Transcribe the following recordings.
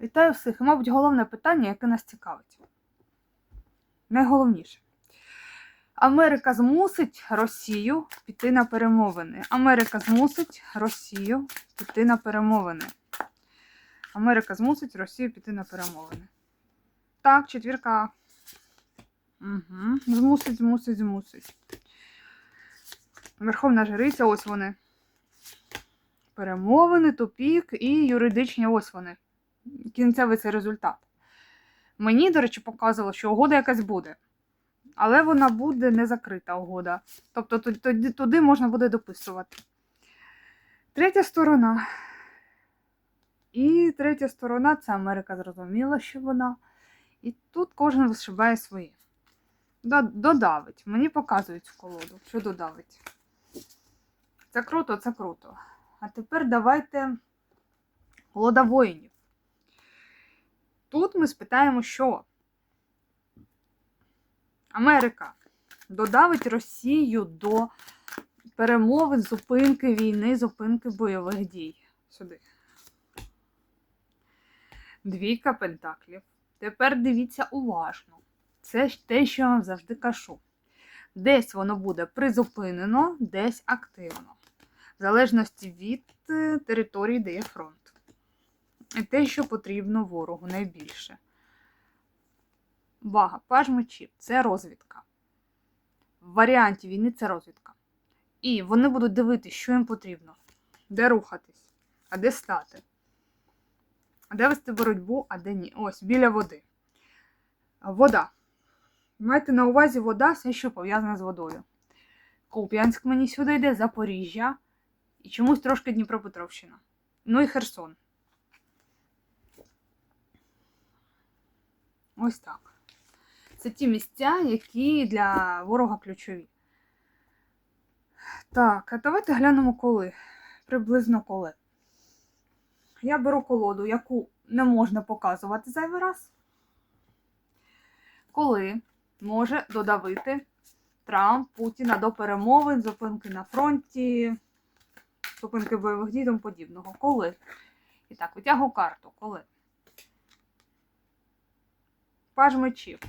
Вітаю всіх. Мабуть, головне питання, яке нас цікавить. Найголовніше. Америка змусить Росію піти на перемовини. Америка змусить Росію піти на перемовини. Америка змусить Росію піти на перемовини. Так, четвірка. Угу. Змусить, змусить, змусить. Верховна жриця, ось вони. Перемовини, тупік і юридичні ось вони. Кінцевий цей результат. Мені, до речі, показало, що угода якась буде. Але вона буде не закрита угода. Тобто туди, туди, можна буде дописувати. Третя сторона. І третя сторона це Америка зрозуміла, що вона. І тут кожен вишибає своє. Додавить. Мені показують цю колоду, що додавить. Це круто, це круто. А тепер давайте колода воїнів. Тут ми спитаємо, що Америка додавить Росію до перемовин, зупинки війни, зупинки бойових дій. Сюди. Двійка пентаклів. Тепер дивіться уважно. Це ж те, що я вам завжди кажу. Десь воно буде призупинено, десь активно. В залежності від е, території, де є фронт. Те, що потрібно ворогу найбільше. Увага, паж мечів це розвідка. В варіанті війни це розвідка. І вони будуть дивитися, що їм потрібно, де рухатись, а де стати, а де вести боротьбу, а де ні. Ось, біля води. Вода. Майте на увазі вода, все, що пов'язане з водою. Куп'янськ мені сюди йде, Запоріжжя і чомусь трошки Дніпропетровщина. Ну і Херсон. Ось так. Це ті місця, які для ворога ключові. Так, а давайте глянемо коли. Приблизно коли. Я беру колоду, яку не можна показувати зайвий раз. Коли може додавити Трамп Путіна до перемовин, зупинки на фронті, зупинки бойових дій тому подібного. Коли? І так, витягу карту. Коли? Паж мечів.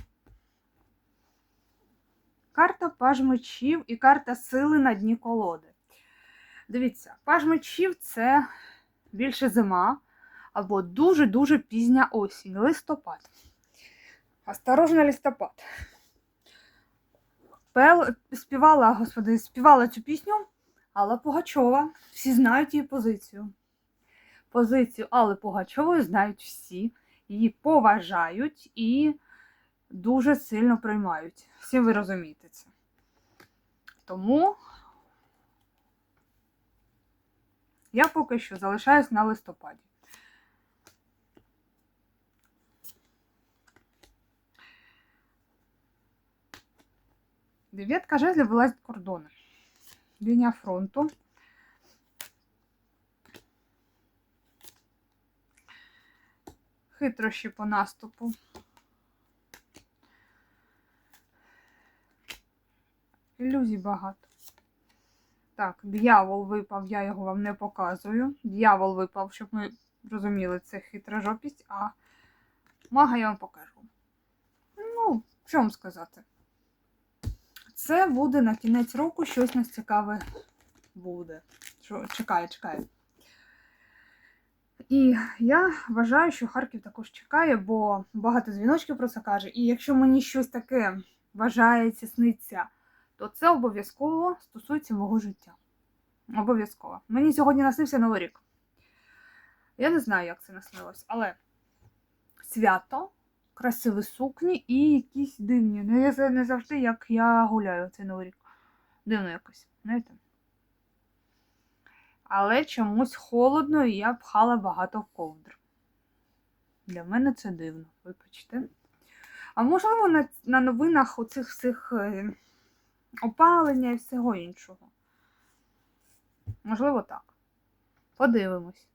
Карта паж мечів і карта сили на дні колоди. Дивіться, паж мечів це більше зима або дуже-дуже пізня осінь, листопад. Осторожно, листопад. Пел співала, господи, співала цю пісню Алла Пугачова. Всі знають її позицію. Позицію Алли Пугачової знають всі, її поважають і дуже сильно приймають. Всі ви розумієте це. Тому я поки що залишаюсь на листопаді. Дев'ятка жезлів вилазить кордони. Лінія фронту. Хитрощі по наступу. Ілюзій багато. Так, дьявол випав, я його вам не показую. Дьявол випав, щоб ми розуміли, це хитра жопість, а мага я вам покажу. Ну, що вам сказати? Це буде на кінець року щось нас цікаве буде. Що, чекає, чекає. І я вважаю, що Харків також чекає, бо багато дзвіночків про це каже. І якщо мені щось таке вважається, сниться, то це обов'язково стосується мого життя. Обов'язково. Мені сьогодні наснився Новий рік. Я не знаю, як це наснилось, але свято, красиві сукні і якісь дивні. Ну, я не завжди, як я гуляю цей Новий рік. Дивно якось, знаєте? Але чомусь холодно, і я пхала багато ковдр. Для мене це дивно, вибачте. А можливо, на, на новинах оцих всіх е, опалення і всього іншого. Можливо, так. Подивимось.